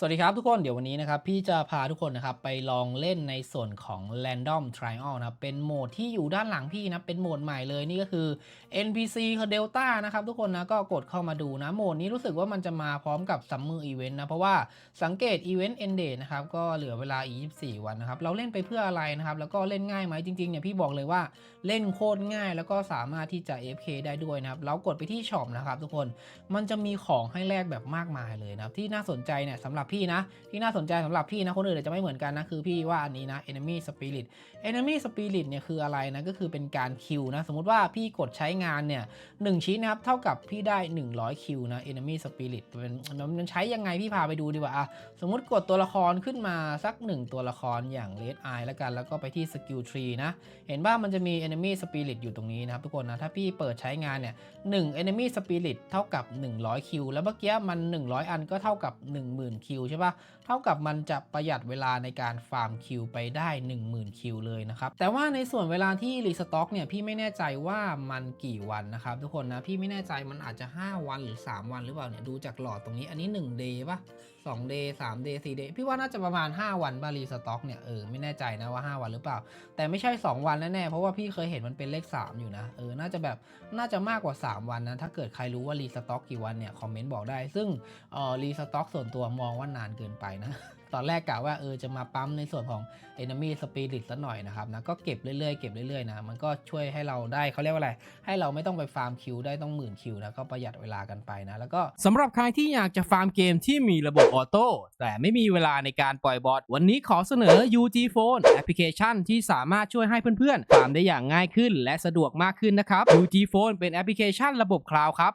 สวัสดีครับทุกคนเดี๋ยววันนี้นะครับพี่จะพาทุกคนนะครับไปลองเล่นในส่วนของ Random Trial นะครับเป็นโหมดที่อยู่ด้านหลังพี่นะเป็นโหมดใหม่เลยนี่ก็คือ NPC คือ Delta นะครับทุกคนนะก็กดเข้ามาดูนะโหมดนี้รู้สึกว่ามันจะมาพร้อมกับ Summer Event นท์นะเพราะว่าสังเกต Event End Date นะครับก็เหลือเวลาอีก24 วันนะครับเราเล่นไปเพื่ออะไรนะครับแล้วก็เล่นง่ายไหมจริงๆเนี่ยพี่บอกเลยว่าเล่นโคตรง่าย แล้วก็สามารถที่จะ Fk ได้ด้วยนะครับเรากดไปที่ช็อปนะครับทุกคนมันจะมีของให้แลกแบบมากมายเลยนะครับที่น่าสนใจเนี่ยสำหรับพี่นะ ที่น่าสนใจสำหรับพี่นะ คนอื่นอาจจะไม่เหมือนกันนะ คือพี่ว่าอันนี้นะ enemy spirit enemy spirit เนี่ยคืออะไรนะ ก็คือเป็นการคิวนะ สมมุติว่าพี่กดใช้งานเนี่ยหนึ่งชิ้นนะครับ เท่ากับพี่ได้ 100 คิวนะ enemy spirit เป็นมันใช้ยังไงพี่พาไปดูดีกว่าอะสมมุติกดตัวละครขึ้นมาสัก 1 ตัวละครอย่าง red eye แล้วกัน แล้วก็ไปที่ skill tree นะ เห็นว่ามันจะมี enemy spirit อยู่ตรงนี้นะครับทุกคนนะ ถ้าพี่เปิดใช้งานเนี่ย1 enemy spirit เท่ากับ 100 คิว แล้วเมื่อกี้มัน 100 อันก็เท่ากับ 10,000 คิวใช่ปะเท่ากับมันจะประหยัดเวลาในการฟาร์มคิวไปได้ 10,000 คิวเลยนะครับ แต่ว่าในส่วนเวลาที่รีสต็อกเนี่ยพี่ไม่แน่ใจว่ามันกี่วันนะครับทุกคนนะ พี่ไม่แน่ใจมันอาจจะ 5 วันหรือ 3 วันหรือเปล่าเนี่ยดูจากหลอดตรงนี้อันนี้1 day ปะ 2 day 3 day 4 day พี่ว่าน่าจะประมาณ 5 วันบารีสต็อกเนี่ยเออไม่แน่ใจนะว่า 5 วันหรือเปล่า แต่ไม่ใช่ 2 วันแน่ๆเพราะว่าพี่เคยเห็นมันเป็นเลข 3 อยู่นะเออน่าจะแบบน่าจะมากกว่า 3 วันนะถ้าเกิดใครรู้ว่ารีสต็อกกี่วันเนี่ยคอมเมนต์บอกได้ ซึ่งเออรีสต็อกส่วนตัวมองว่านานเกินไปนะ ตอนแรกกะว่าเออจะมาปั๊มในส่วนของ Enemy Spirit ซะหน่อยนะครับนะก็เก็บเรื่อยๆเก็บเรื่อยๆนะมันก็ช่วยให้เราได้เขาเรียกว่าอะไร ให้เราไม่ต้องไปฟาร์มคิวได้ต้องหมื่นคิวนะก็ประหยัดเวลากันไปนะแล้วก็สำหรับใครที่อยากจะฟาร์มเกมที่มีระบบออโต้แต่ไม่มีเวลาในการปล่อยบอทวันนี้ขอเสนอ UG Phone แอปพลิเคชันที่สามารถช่วยให้เพื่อนๆฟาร์มได้อย่างง่ายขึ้น และสะดวกมากขึ้นนะครับ UG Phone เป็นแอปพลิเคชันระบบคลาวด์ครับ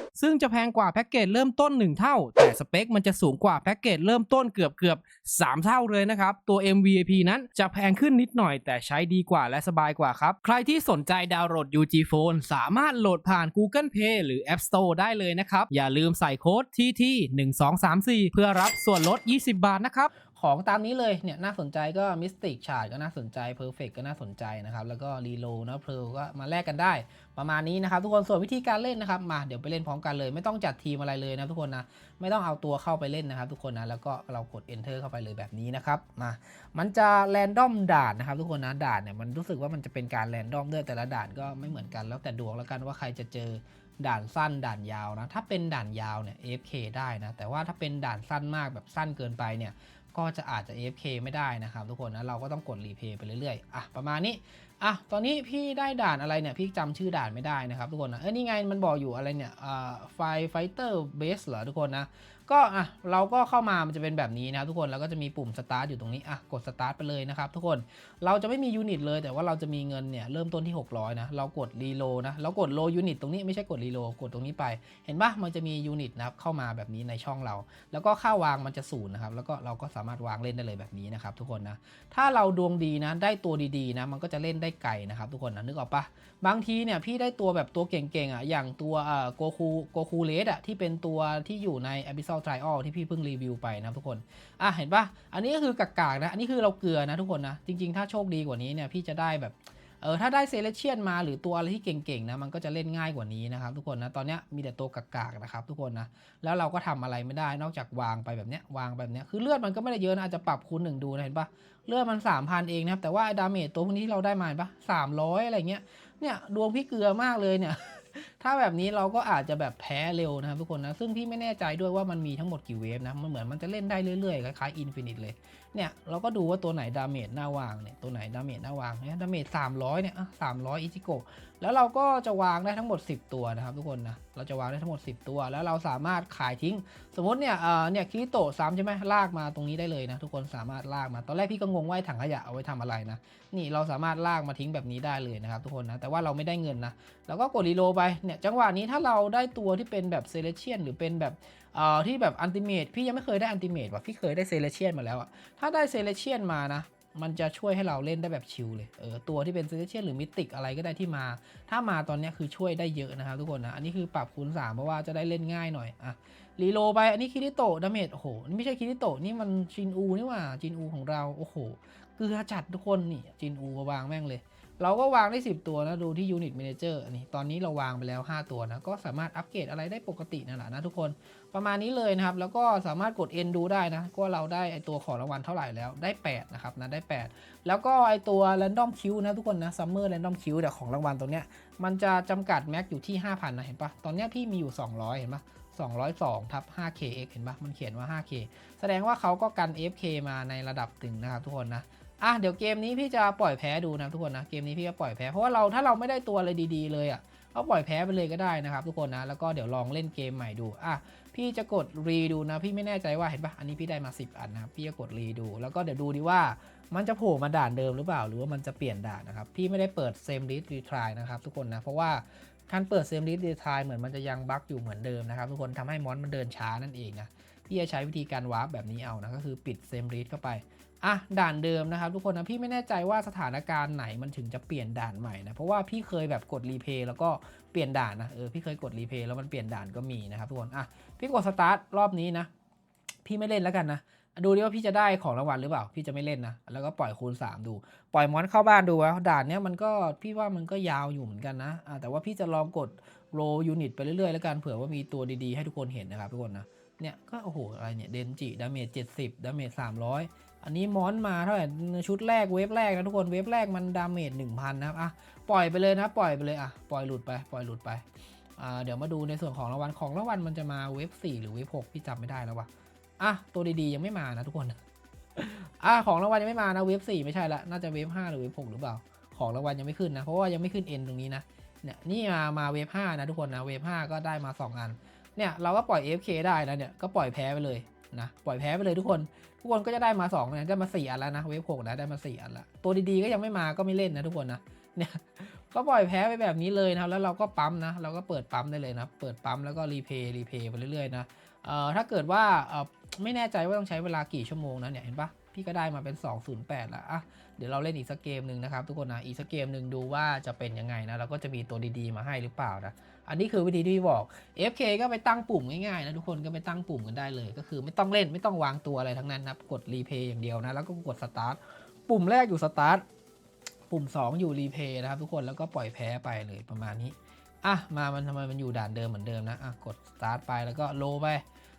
ซึ่งจะแพงกว่าแพ็กเกจเริ่มต้น 1 เท่า แต่สเปคมันจะสูงกว่าแพ็กเกจเริ่มต้นเกือบเกือบ3 เท่าเลยนะครับ ตัว MVIP นั้นจะแพงขึ้นนิดหน่อย แต่ใช้ดีกว่าและสบายกว่าครับ ใครที่สนใจดาวน์โหลด UG Phone สามารถโหลดผ่าน Google Play หรือ App Store ได้เลยนะครับ อย่าลืมใส่โค้ด TT 1 2 3 4 เพื่อรับส่วนลด 20 บาทนะครับ ของตามนี้เลยเนี่ยน่าสนใจก็มิสติกชาร์ก็น่าสนใจเพอร์เฟกก็น่าสนใจนะครับ แล้วก็รีโลนะเพลก็มาแลกกันได้ ประมาณนี้นะครับ ทุกคนส่วนวิธีการเล่นนะครับมาเดี๋ยวไปเล่นพร้อมกันเลย ไม่ต้องจัดทีมอะไรเลยนะทุกคนนะไม่ต้องเอาตัวเข้าไปเล่นนะครับ ทุกคนนะแล้วก็เรากด enter เข้าไปเลยแบบนี้นะครับมามันจะแรนดอมด่านนะครับ ทุกคนนะด่านเนี่ยมันรู้สึกว่ามันจะเป็นการแรนดอมด้วยแต่ละด่านก็ไม่เหมือนกันแล้วแต่ดวงแล้วกันว่าใครจะเจอด่านสั้นด่านยาวนะถ้าเป็นด่านยาวเนี่ย AFK ได้นะแต่ว่าถ้าเป็นด่านสั้นมากแบบสั้นเกินไปเนี่ย ก็จะอาจจะ AFK ไม่ได้นะครับ ทุกคนนะเราก็ต้องกดรีเพย์ไปเรื่อยๆอะประมาณนี้อะตอนนี้พี่ได้ด่านอะไรเนี่ยพี่จำชื่อด่านไม่ได้นะครับทุกคนนะเออนี่ไงมันบอกอยู่อะไรเนี่ยอ่าไฟไฟเตอร์เบสเหรอทุกคนนะ ก็อะเราก็เข้ามามันจะเป็นแบบนี้นะครับทุกคนแล้วก็จะมีปุ่มสตาร์ทอยู่ตรงนี้อะกดสตาร์ทไปเลยนะครับทุกคนเราจะไม่มียูนิตเลย แต่ว่าเราจะมีเงินเนี่ยเริ่มต้นที่ 600นะเรากดรีโลนะเรากดโลยูนิตตรงนี้ไม่ใช่กดรีโลกดตรงนี้ไป เห็นปะมันจะมียูนิตนะครับเข้ามาแบบนี้ในช่องเรา แล้วก็ค่าวางมันจะศูนย์นะครับแล้วก็เราก็สามารถวางเล่นได้เลยแบบนี้นะครับทุกคนนะถ้าเราดวงดีนะได้ตัวดีๆนะมันก็จะเล่นได้ไกลนะครับทุกคนนะนึกออกปะบางทีเนี่ยพี่ได้ตัวแบบตัวเก่งๆอะอย่างตัวเอ่อโกคูโกคูเลสอะที่เป็นตัวที่อยู่ใน Abyssal Trial ที่พี่เพิ่งรีวิวไปนะทุกคน อะเห็นปะอันนี้ก็คือกากๆนะ อันนี้คือเราเกลือนะทุกคนนะ จริง ๆ ถ้าโชคดีกว่านี้เนี่ยพี่จะได้แบบเออถ้าได้เซเลเชียนมาหรือตัวอะไรที่เก่งๆนะมันก็จะเล่นง่ายกว่านี้นะครับทุกคนนะตอนนี้มีแต่ตัวกากๆนะครับทุกคนนะแล้วเราก็ทำอะไรไม่ได้นอกจากวางไปแบบเนี้ยวางแบบเนี้ยคือเลือดมันก็ไม่ได้เยอะนะอาจจะปรับคูณหนึ่งดูนะเห็นปะเลือดมัน 3,000 เองนะครับแต่ว่าดาเมจตัวพวกนี้ที่เราได้มาเห็นปะ300อะไรเงี้ยเนี่ยดวงพี่เกลือมากเลยเนี่ย ถ้าแบบนี้เราก็อาจจะแบบแพ้เร็วนะครับทุกคนนะ ซึ่งพี่ไม่แน่ใจด้วยว่ามันมีทั้งหมดกี่เวฟนะ มันเหมือนมันจะเล่นได้เรื่อยๆ คล้ายๆอินฟินิตเลย เนี่ยเราก็ดูว่าตัวไหนดาเมจหน้าวางเนี่ยตัวไหนดาเมจหน้าวางเนี่ยดาเมจ300เนี่ยอะ300อิจิโกะแล้วเราก็จะวางได้ทั้งหมด 10 ตัวนะครับทุกคนนะเราจะวางได้ทั้งหมด 10 ตัว แล้วเราสามารถขายทิ้ง สมมติเนี่ยเอ่อเนี่ยคิริโตะซ้ำใช่ไหมลากมาตรงนี้ได้เลยนะทุกคนสามารถลากมาตอนแรกพี่ก็งงว่าถังขยะเอาไว้ทำอะไรนะนี่เราสามารถลากมาทิ้งแบบนี้ได้เลยนะครับทุกคนนะแต่ว่าเราไม่ได้เงินนะแล้วก็กดรีโลไปเนี่ยจังหวะนี้ถ้าเราได้ตัวที่เป็นแบบเซเลเชียนหรือเป็นแบบ เอ่อที่แบบอันติเมตพี่ยังไม่เคยได้อันติเมตว่ะพี่เคยได้เซเลเชียนมาแล้วอะถ้าได้เซเลเชียนมานะมันจะช่วยให้เราเล่นได้แบบชิลเลย เออ ตัวที่เป็นเซเลเชียนหรือมิติกอะไรก็ได้ที่มา ถ้ามาตอนนี้คือช่วยได้เยอะนะครับทุกคนนะ อันนี้คือปรับคูณ3เพราะว่าจะได้เล่นง่ายหน่อย อะ รีโลไป อันนี้คิริโตะดาเมจ โอ้โห นี่ไม่ใช่คิริโตะนี่มันจินอูนี่หว่าจินอูของเรา โอ้โห เกลือจัดทุกคนนี่จินอูมาวางแม่งเลย เราก็วางได้ 10 ตัวนะ ดูที่ Unit Manager อันนี้ตอนนี้เราวางไปแล้ว 5 ตัวนะ ก็สามารถอัปเกรดอะไรได้ปกตินั่นแหละนะทุกคนประมาณนี้เลยนะครับ แล้วก็สามารถกด N ดูได้นะว่าเราได้ไอตัวของรางวัลเท่าไหร่แล้วได้ 8 นะครับนะได้ 8 แล้วก็ไอตัว Random Q นะทุกคนนะ Summer Random Q แต่ของรางวัลตรงเนี้ยมันจะจำกัดแม็กอยู่ที่ 5,000 นะ เห็นปะตอนเนี้ยพี่มีอยู่ 200 เห็นปะ202ทับ 5kx เห็นปะมันเขียนว่า 5k แสดงว่าเขาก็กัน FK มาในระดับถึงนะครับทุกคนนะ อะเดี๋ยวเกมนี้พี่จะปล่อยแพ้ดูนะทุกคนนะเกมนี้พี่จะปล่อยแพ้เพราะว่าเราถ้าเราไม่ได้ตัวอะไรดีๆเลยอะก็ปล่อยแพ้ไปเลยก็ได้นะครับ ทุกคนนะแล้วก็เดี๋ยวลองเล่นเกมใหม่ดูอะพี่จะกดรีดูนะ พี่ไม่แน่ใจว่าเห็นปะอันนี้พี่ได้มา 10 อันนะพี่จะกดรีดู แล้วก็เดี๋ยวดูดีว่ามันจะโผล่มาด่านเดิมหรือเปล่า หรือว่ามันจะเปลี่ยนด่านนะครับ พี่ไม่ได้เปิดเซมลิสรีทรายนะครับทุกคนนะเพราะว่าการเปิดเซมลิสรีทรายเหมือนมันจะยังบั๊กอยู่เหมือนเดิมนะครับ ทุกคนทำให้มอนมันเดินช้านั่นเองนะพี่จะใช้วิธีการวาร์ปแบบนี้เอานะก็คือปิดเซมลิสเข้าไป อะด่านเดิมนะครับทุกคนนะพี่ไม่แน่ใจว่าสถานการณ์ไหนมันถึงจะเปลี่ยนด่านใหม่นะเพราะว่าพี่เคยแบบกดรีเพย์แล้วก็เปลี่ยนด่านนะเออพี่เคยกดรีเพย์แล้วมันเปลี่ยนด่านก็มีนะครับทุกคนอะพี่กดสตาร์ทรอบนี้นะพี่ไม่เล่นแล้วกันนะดูดิว่าพี่จะได้ของรางวัลหรือเปล่า พี่จะไม่เล่นนะ แล้วก็ปล่อยคูณ 3 ดู ปล่อยมอนเข้าบ้านดูว่าด่านเนี้ยมันก็พี่ว่ามันก็ยาวอยู่เหมือนกันนะอ่าแต่ว่าพี่จะลองกดโรยูนิตไปเรื่อยๆ แล้วกันเผื่อว่ามีตัวดีๆ ให้ทุกคนเห็นนะครับทุกคนนะเนี่ยก็โอ้โหอะไรเนี่ยเดนจิดาเมจ70ดาเมจ300 อันนี้มอนมาเท่าไหร่ชุดแรกเวฟแรกนะทุกคนเวฟแรกมันดาเมจ1000นะครับอะปล่อยไปเลยนะ ปล่อยไปเลยอะปล่อยหลุดไปปล่อยหลุดไปอ่าเดี๋ยวมาดูในส่วนของรางวัลของรางวัลมันจะมาเวฟ4หรือเวฟ6พี่จำไม่ได้แล้ววะอะตัวดีๆยังไม่มานะทุกคนอะของรางวัลยังไม่มานะเวฟ4ไม่ใช่ละน่าจะเวฟ5หรือเวฟ6หรือเปล่า ของรางวัลยังไม่ขึ้นนะเพราะว่ายังไม่ขึ้น N ตรงนี้นะเนี่ยนี่มามาเวฟ5นะทุกคนนะเวฟ5ก็ได้มา2อันเนี่ยเราก็ปล่อย AFK ได้นะเนี่ยก็ปล่อยแพ้ไปเลย นะปล่อยแพ้ไปเลยทุกคน ทุกคนก็จะได้มา2เนี่ยได้มา4อันแล้วนะเวฟ6นะได้มา4อันละตัวดีๆก็ยังไม่มาก็ไม่เล่นนะทุกคนนะเนี่ยก็ปล่อยแพ้ไปแบบนี้เลยนะแล้วเราก็ปั๊มนะเราก็เปิดปั๊มได้เลยนะเปิดปั๊มแล้วก็รีเพย์รีเพย์ไปเรื่อยๆนะเอ่อถ้าเกิดว่าเอ่อไม่แน่ใจว่าต้องใช้เวลากี่ชั่วโมงนะเนี่ยเห็นปะ พี่ก็ได้มาเป็น 208แล้วอะเดี๋ยวเราเล่นอีกสักเกมหนึ่งนะครับทุกคนนะอีกสักเกมหนึ่งดูว่าจะเป็นยังไงนะเราก็จะมีตัวดีๆมาให้หรือเปล่านะอันนี้คือวิธีที่พี่บอก FK ก็ไปตั้งปุ่มง่ายๆนะทุกคนก็ไปตั้งปุ่มกันได้เลย ก็คือไม่ต้องเล่นไม่ต้องวางตัวอะไรทั้งนั้นนะกดรีเพย์อย่างเดียวนะแล้วก็กดสตาร์ทปุ่มแรกอยู่สตาร์ทปุ่ม 2 อยู่รีเพย์นะครับทุกคนแล้วก็ปล่อยแพ้ไปเลยประมาณนี้อะมามันทำไมมันอยู่ด่านเดิมเหมือนเดิมนะอะกดสตาร์ทไปแล้วก็โลไป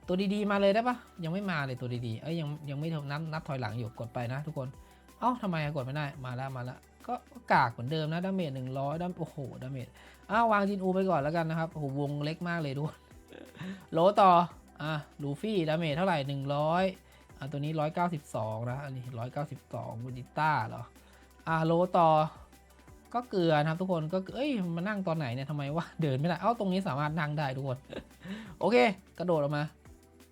ตัวดีๆมาเลยได้ปะยังไม่มาเลยตัวดีๆเอ้ยยังยังไม่นับนับถอยหลังอยู่กดไปนะ ทุกคนเอ้าทำไมกดไม่ได้มาแล้วมาแล้วก็กากเหมือนเดิมนะดาเมจหนึ่งร้อยดาโอ้โหดาเมจอ้าววางจินอูไปก่อนแล้วกันนะครับโอ้โหวงเล็กมากเลยทุกคนโลต่ออะลูฟี่ดาเมจเท่าไหร่100อะตัวนี้192นะอันนี้192บูดิต้าเหรออะโลต่อก็เกลือนะครับทุกคนก็เอ้ยมานั่งตอนไหนเนี่ยทำไมวะเดินไม่ได้เอ้าตรงนี้สามารถนั่งได้ทุกคน โอเค กระโดดออกมา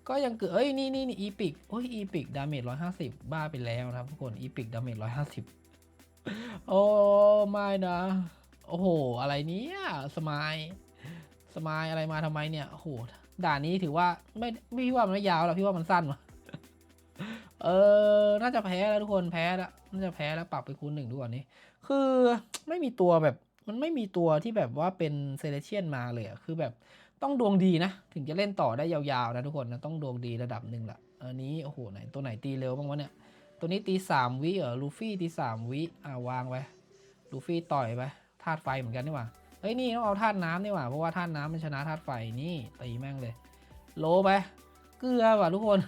ก็ยังเกลือเอ้ยนี่นี่นี่อีพิกโอ้ยอีพิกดาเมจ150บ้าไปแล้วนะครับทุกคนอีพิกดาเมจ150โอ้ไม่นะโอ้โห อะไรเนี้ยสมายสมายอะไรมาทำไมเนี่ยโอ้โหด่านนี้ถือว่าไม่ไม่พี่ว่ามันไม่ยาวหรอกพี่ว่ามันสั้นวะเออ น่าจะแพ้แล้วทุกคนแพ้แล้วน่าจะแพ้แล้วปรับไปคูณหนึ่งทุกวันนี้ คือไม่มีตัวแบบ มันไม่มีตัวที่แบบว่าเป็นเซเลเชียนมาเลยอะคือแบบ ต้องดวงดีนะ ถึงจะเล่นต่อได้ยาวๆนะทุกคนนะต้องดวงดีระดับหนึ่งละอันนี้โอ้โหไหนตัวไหนตีเร็วบ้างวะเนี่ยตัวนี้ตีสามวิเหรอลูฟี่ตีสามวิอ่าวางไว้ลูฟี่ต่อยไปธาตุไฟเหมือนกันนี่หว่าเฮ้ยนี่ต้องเอาธาตุน้ำนี่หว่าเพราะว่าธาตุน้ำมันชนะธาตุไฟนี่ตีแม่งเลย โลไปเกลือว่ะทุกคน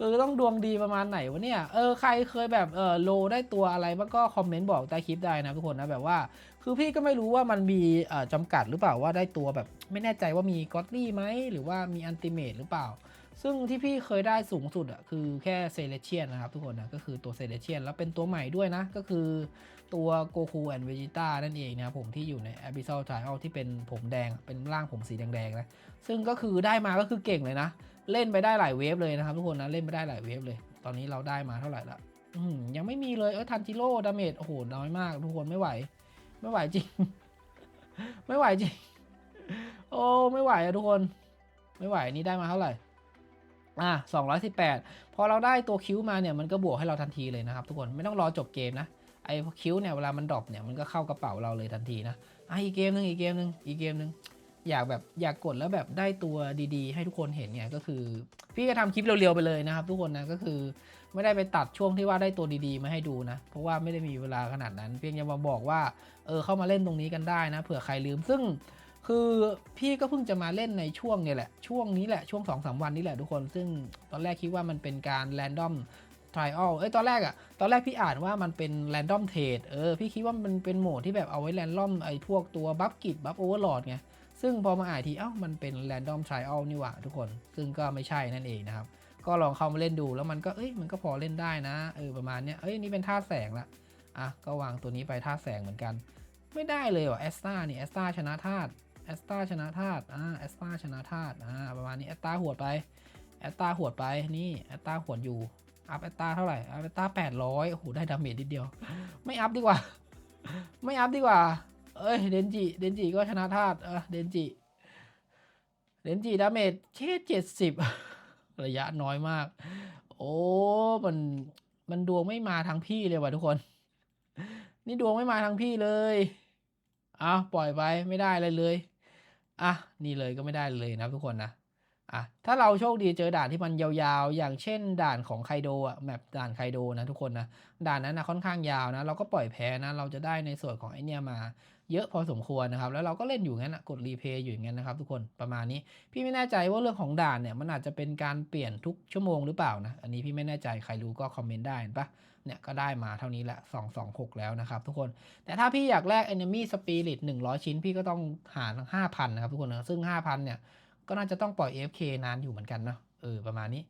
คือต้องดวงดีประมาณไหนวะเนี่ย เออใครเคยแบบเออโลได้ตัวอะไรบ้างก็คอมเมนต์บอกใต้คลิปได้นะทุกคนนะแบบว่า คือพี่ก็ไม่รู้ว่ามันมีเอ่อจำกัดหรือเปล่าว่าได้ตัวแบบ ไม่แน่ใจว่ามีก็อตลี่ไหมหรือว่ามีอันติเมตหรือเปล่า ซึ่งที่พี่เคยได้สูงสุดอะคือแค่เซเลเชียนนะครับทุกคนนะก็คือตัวเซเลเชียนแล้วเป็นตัวใหม่ด้วยนะ ก็คือตัวโกคูแอนเวจิต้านั่นเองนะครับผมที่อยู่ใน a b y s s a l Trial ที่เป็นผมแดงเป็นร่างผมสีแดงๆนะซึ่งก็คือได้มาก็คือเก่งเลยนะ เล่นไปได้หลายเวฟเลยนะครับทุกคนนะเล่นไปได้หลายเวฟเลย ตอนนี้เราได้มาเท่าไหร่ละยังไม่มีเลยเออทันจิโร่ดาเมจโอ้โหน้อยมากทุกคนไม่ไหว ไม่ไหวจริง ไม่ไหวจริง โอ้ไม่ไหวอะทุกคน ไม่ไหวนี่ได้มาเท่าไหร่ อะ218 พอเราได้ตัวคิ้วมาเนี่ยมันก็บวกให้เราทันทีเลยนะครับทุกคนไม่ต้องรอจบเกมนะไอ้คิ้วเนี่ยเวลามันดรอปเนี่ยมันก็เข้ากระเป๋าเราเลยทันทีนะอะอีกเกมหนึงอีกเกมหนึงอีกเกมหนึงอยากแบบอยากกดแล้วแบบได้ตัวดีๆ ให้ทุกคนเห็นเนี่ยก็คือ พี่ก็ทำคลิปเร็วๆไปเลยนะครับ ทุกคนนะก็คือไม่ได้ไปตัดช่วงที่ว่าได้ตัวดีๆมาให้ดูนะ เพราะว่าไม่ได้มีเวลาขนาดนั้น เพียงจะมาบอกว่าเออเข้ามาเล่นตรงนี้กันได้นะเผื่อใครลืมซึ่ง คือพี่ก็เพิ่งจะมาเล่นในช่วงเนี่ยแหละ ช่วงนี้แหละ ช่วง2อสวันนี้แหละทุกคน ซึ่งตอนแรกคิดว่ามันเป็นการแรนดอม trial เอ้ย ตอนแรกอะตอนแรกพี่อ่านว่ามันเป็น random trade เออ พี่คิดว่ามันเป็นโหมดที่แบบเอาไว้แรนดอมไอ้พวกตัวบัฟกิจบัฟโอเวอร์ลอดไง ซึ่งพอมาอ่านที เอ้า มันเป็น random trial นี่หว่าทุกคน ซึ่งก็ไม่ใช่นั่นเองนะครับ ก็ลองเข้ามาเล่นดูแล้วมันก็ เอ้ย มันก็พอเล่นได้นะ เออ ประมาณเนี้ย เอ้ย นี่เป็นท่าแสงละ อะ ก็วางตัวนี้ไปท่าแสงเหมือนกัน ไม่ได้เลยว่ะแอสตานี่แอสตาชนะธาตุ แอสตาชนะธาตุอ่าแอสตาชนะธาตุอ่าประมาณนี้แอสตาหวดไปแอสตาหวดไปนี่แอสตาหวดอยู่อัพแอสตาเท่าไหร่อัพแอสตาแปดร้อยโอ้โหได้ดาเมจนิดเดียว ไม่อัพดีกว่า ไม่อัพดีกว่า เอ้ยเดนจิเดนจิก็ชนะธาตุเออเดนจิเดนจิดาเมจแค่เจ็ดสิบระยะน้อยมาก โอ้มันมันดวงไม่มาทางพี่เลยว่ะทุกคน นี่ดวงไม่มาทางพี่เลย เอาปล่อยไปไม่ได้เลยเลย อะนี่เลยก็ไม่ได้เลยนะทุกคนนะอะถ้าเราโชคดีเจอด่านที่มันยาวๆ อย่างเช่น ด่านของไคโดอะแมปด่านไคโดนะทุกคนนะด่านนั้นนะค่อนข้างยาวนะ เราก็ปล่อยแพ้นะ เราจะได้ในส่วนของไอเนี่ยมาเยอะพอสมควรนะครับ แล้วเราก็เล่นอยู่งั้นนะกดรีเพย์อยู่งั้นนะครับ ทุกคนประมาณนี้ พี่ไม่แน่ใจว่าเรื่องของด่านเนี่ยมันอาจจะเป็นการเปลี่ยนทุกชั่วโมงหรือเปล่านะ อันนี้พี่ไม่แน่ใจใครรู้ก็คอมเมนต์ได้เห็นปะ เนี่ยก็ได้มาเท่านี้แหละ 226 แล้วนะครับทุกคน แต่ถ้าพี่อยากแลก enemy spirit 100 ชิ้น พี่ก็ต้องหาร5,000 นะครับทุกคนนะซึ่ง 5,000 เนี่ย ก็น่าจะต้องปล่อย AFK นานอยู่เหมือนกันเนาะเออประมาณนี้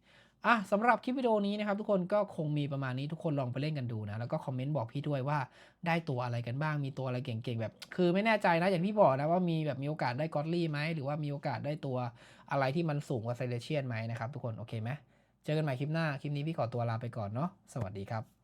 อะสำหรับคลิปวิดีโอนี้นะครับทุกคนก็คงมีประมาณนี้ทุกคนลองไปเล่นกันดูนะ แล้วก็คอมเมนต์บอกพี่ด้วยว่าได้ตัวอะไรกันบ้างมีตัวอะไรเก่งๆแบบ คือไม่แน่ใจนะอย่างที่บอกนะว่ามีแบบมีโอกาสได้กอตลี่ไหมหรือว่ามีโอกาสได้ตัวอะไรที่มันสูงกว่าไซเลเชียนไหมนะครับทุกคนโอเคไหมเจอกันใหม่คลิปหน้า คลิปนี้พี่ขอตัวลาไปก่อนเนาะสวัสดีครับ